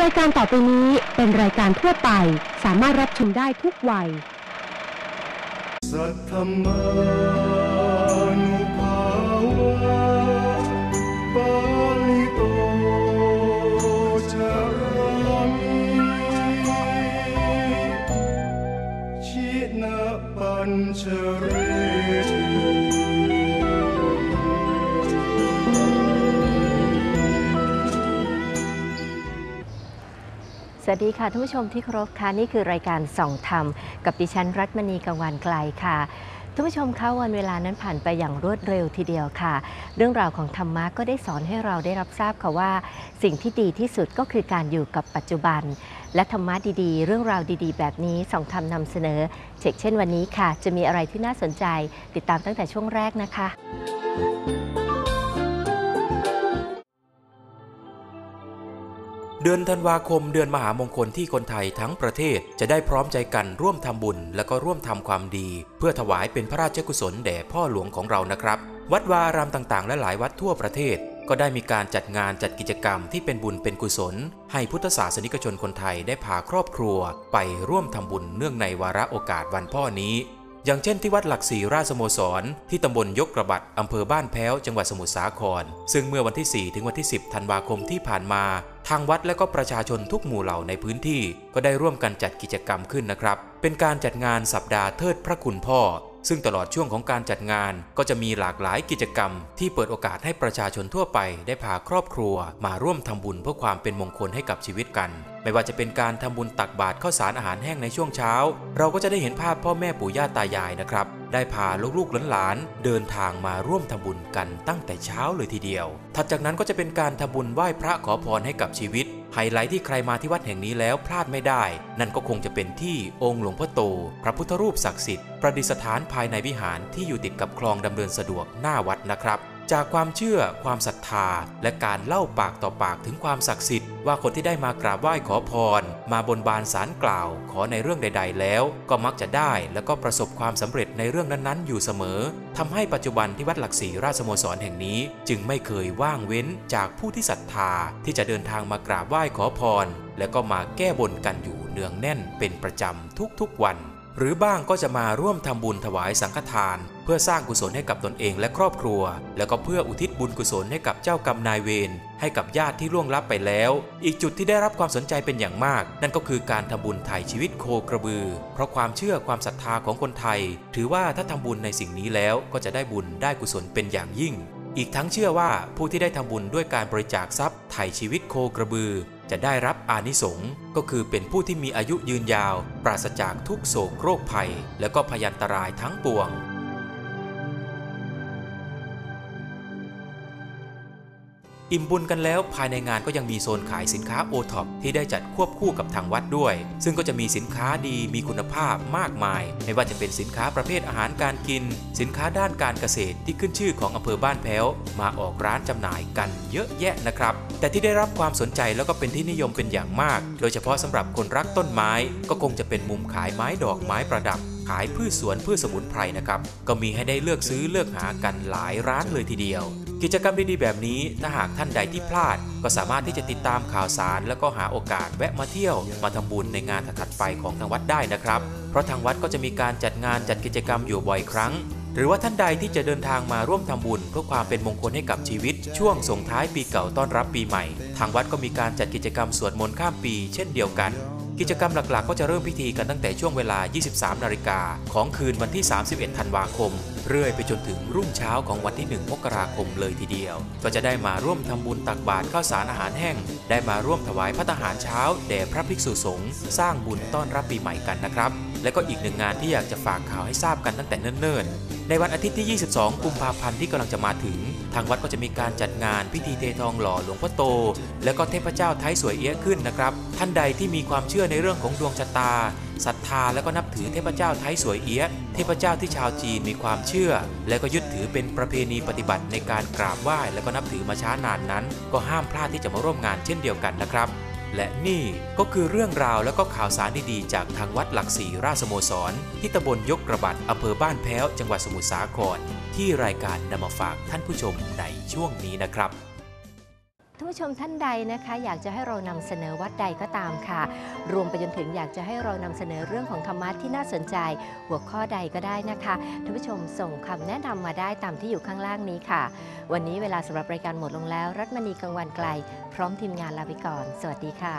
รายการต่อไปนี้เป็นรายการทั่วไป สามารถรับชมได้ทุกวัย สัทธมานุภาวะปาลิโตจารามิชินปัญชเร วัสดีค่ะท่านผู้ชมที่เคารพค่ะนี่คือรายการส่องธรรม กับดิฉันรัตมณีกังวานไกลค่ะท่านผู้ชมคะวันเวลานั้นผ่านไปอย่างรวดเร็วทีเดียวค่ะ เรื่องราวของธรรมะก็ได้สอนให้เราได้รับทราบค่ะว่า สิ่งที่ดีที่สุดก็คือการอยู่กับปัจจุบัน และธรรมะดีๆ เรื่องราวดีๆ แบบนี้ส่องธรรมนำเสนอเช่นเช่นวันนี้ค่ะ จะมีอะไรที่น่าสนใจ ติดตามตั้งแต่ช่วงแรกนะคะ เดือนธันวาคมเดือนมหามงคลที่คนไทยทั้งประเทศจะได้พร้อมใจกันร่วมทำบุญ และก็ร่วมทำความดี เพื่อถวายเป็นพระราชกุศลแด่พ่อหลวงของเรานะครับ วัดวาอารามต่างๆ และหลายวัดทั่วประเทศ ก็ได้มีการจัดงานจัดกิจกรรมที่เป็นบุญเป็นกุศล ให้พุทธศาสนิกชนคนไทยได้พาครอบครัว ไปร่วมทำบุญเนื่องในวาระโอกาสวันพ่อนี้ อย่างเช่นที่วัดหลักศรีราชสโมสร ที่ตำบลยกกระบัดอำเภอบ้านแพ้ว จังหวัดสมุทรสาคร ซึ่งเมื่อวันที่ 4 ถึงวันที่ 10 ธันวาคมที่ผ่านมา ทางวัดและก็ประชาชนทุกหมู่เหล่าในพื้นที่ ก็ได้ร่วมกันจัดกิจกรรมขึ้นนะครับ เป็นการจัดงานสัปดาห์เทิดพระคุณพ่อ ซึ่งตลอดช่วงของการจัดงานก็จะมีหลากหลายกิจกรรม ที่เปิดโอกาสให้ประชาชนทั่วไปได้พาครอบครัว มาร่วมทำบุญเพื่อความเป็นมงคลให้กับชีวิตกัน ไม่ว่าจะเป็นการทำบุญตักบาตรข้าวสารอาหารแห้งในช่วงเช้า เราก็จะได้เห็นภาพพ่อแม่ปู่ย่าตายายนะครับได้พาลูกๆหลานๆเดินทางมาร่วมทำบุญกันตั้งแต่เช้าเลยทีเดียว ถัดจากนั้นก็จะเป็นการทำบุญไหว้พระขอพรให้กับชีวิต ฮไลท์ที่ใครมาที่วัดแห่งนี้แล้วพลาดไม่ได้ นั่นก็คงจะเป็นที่องค์หลวงพ่อโต พระพุทธรูปศักดิ์สิทธิ์ประดิษฐานภายในวิหารที่อยู่ติดกับคลองดำเนินสะดวกหน้าวัดนะครับ จากความเชื่อ ความศรัทธา และการเล่าปากต่อปากถึงความศักดิ์สิทธิ์ว่าคนที่ได้มากราบไหว้ขอพร มาบนบานสารกล่าว ขอในเรื่องใด ๆ แล้ว ก็มักจะได้แล้วก็ประสบความสำเร็จในเรื่องนั้นๆ อยู่เสมอทำให้ปัจจุบันที่วัดหลักศรีราชสโมสรแห่งนี้ จึงไม่เคยว่างเว้นจากผู้ที่ศรัทธา ที่จะเดินทางมากราบไหว้ขอพร และก็มาแก้บนกันอยู่เนืองแน่นเป็นประจำทุกๆวัน หรือบ้างก็จะมาร่วมทำบุญถวายสังฆทาน เพื่อสร้างกุศลให้กับตนเองและครอบครัว แล้วก็เพื่ออุทิศบุญกุศลให้กับเจ้ากรรมนายเวรให้กับญาติที่ล่วงลับไปแล้ว อีกจุดที่ได้รับความสนใจเป็นอย่างมาก นั่นก็คือการทำบุญไถ่ชีวิตโคกระบือ เพราะความเชื่อความศรัทธาของคนไทย ถือว่าถ้าทำบุญในสิ่งนี้แล้วก็จะได้บุญได้กุศลเป็นอย่างยิ่งอีกทั้งเชื่อว่าผู้ที่ได้ทำบุญด้วยการบริจาคทรัพย์ไถ่ชีวิตโคกระบือ จะได้รับอานิสงส์ก็คือเป็นผู้ที่มีอายุยืนยาว ปราศจากทุกโศกโรคภัย และก็พยันตรายทั้งปวง อิ่มบุญกันแล้วภายในงานก็ยังมีโซนขายสินค้าโอท็อปที่ได้จัดควบคู่กับทางวัดด้วย ซึ่งก็จะมีสินค้าดีมีคุณภาพมากมาย ไม่ว่าจะเป็นสินค้าประเภทอาหารการกิน สินค้าด้านการเกษตรที่ขึ้นชื่อของอำเภอบ้านแพ้ว มาออกร้านจำหน่ายกันเยอะแยะนะครับ แต่ที่ได้รับความสนใจแล้วก็เป็นที่นิยมเป็นอย่างมาก โดยเฉพาะสำหรับคนรักต้นไม้ ก็คงจะเป็นมุมขายไม้ดอกไม้ประดับ ขายพืชสวนพืชสมุนไพรนะครับ ก็มีให้ได้เลือกซื้อเลือกหากันหลายร้านเลยทีเดียว กิจกรรมดีๆแบบนี้ถ้าหากท่านใดที่พลาด ก็สามารถที่จะติดตามข่าวสาร แล้วก็หาโอกาสแวะมาเที่ยว มาทำบุญในงานถัดๆไปของทางวัดได้นะครับ เพราะทางวัดก็จะมีการจัดงานจัดกิจกรรมอยู่บ่อยครั้ง หรือว่าท่านใดที่จะเดินทางมาร่วมทำบุญ เพื่อความเป็นมงคลให้กับชีวิต ช่วงส่งท้ายปีเก่าต้อนรับปีใหม่ ทางวัดก็มีการจัดกิจกรรมสวดมนต์ข้ามปี เช่นเดียวกัน กิจกรรมหลักๆ ก็จะเริ่มพิธีกันตั้งแต่ช่วงเวลา 23 นาฬิกาของคืนวันที่ 31 ธันวาคม เรื่อยไปจนถึงรุ่งเช้าของวันที่ 1 มกราคมเลยทีเดียว ก็จะได้มาร่วมทำบุญตักบาตรข้าวสารอาหารแห้ง ได้มาร่วมถวายพระทหารเช้าแด่พระภิกษุสงฆ์สร้างบุญต้อนรับปีใหม่กันนะครับ และก็อีกหนึ่งงานที่อยากจะฝากข่าวให้ทราบกันตั้งแต่เนิ่นๆ ในวันอาทิตย์ที่ 22 กุมภาพันธ์ที่กำลังจะมาถึง ทางวัดก็จะมีการจัดงานพิธีเททองหล่อหลวงพ่อโต และก็เทพเจ้าไทยสวยเอี้ยขึ้นนะครับ ท่านใดที่มีความเชื่อในเรื่องของดวงชะตาศรัทธาและก็นับถือเทพเจ้าไทยสวยเอี้ยะเทพเจ้าที่ชาวจีนมีความเชื่อ และก็ยึดถือเป็นประเพณีปฏิบัติในการกราบไหว้และก็นับถือมาช้านานนั้น ก็ห้ามพลาดที่จะมาร่วมงานเช่นเดียวกันนะครับ และนี่ก็คือเรื่องราวและก็ข่าวสารดีๆ จากทางวัดหลักศรีราชสโมสร ที่ตำบลยกกระบัดอำเภอบ้านแพ้ว จังหวัดสมุทรสาคร ที่รายการนำมาฝากท่านผู้ชมในช่วงนี้นะครับ ท่านผู้ชมท่านใดนะคะ อยากจะให้เรานำเสนอวัดใดก็ตามค่ะ รวมไปจนถึงอยากจะให้เรานำเสนอเรื่องของธรรมะที่น่าสนใจ หัวข้อใดก็ได้นะคะท่านผู้ชมส่งคำแนะนำมาได้ตามที่อยู่ข้างล่างนี้ค่ะ วันนี้เวลาสำหรับรายการหมดลงแล้ว รัตมณีกังวันไกล พร้อมทีมงานลาไปก่อน สวัสดีค่ะ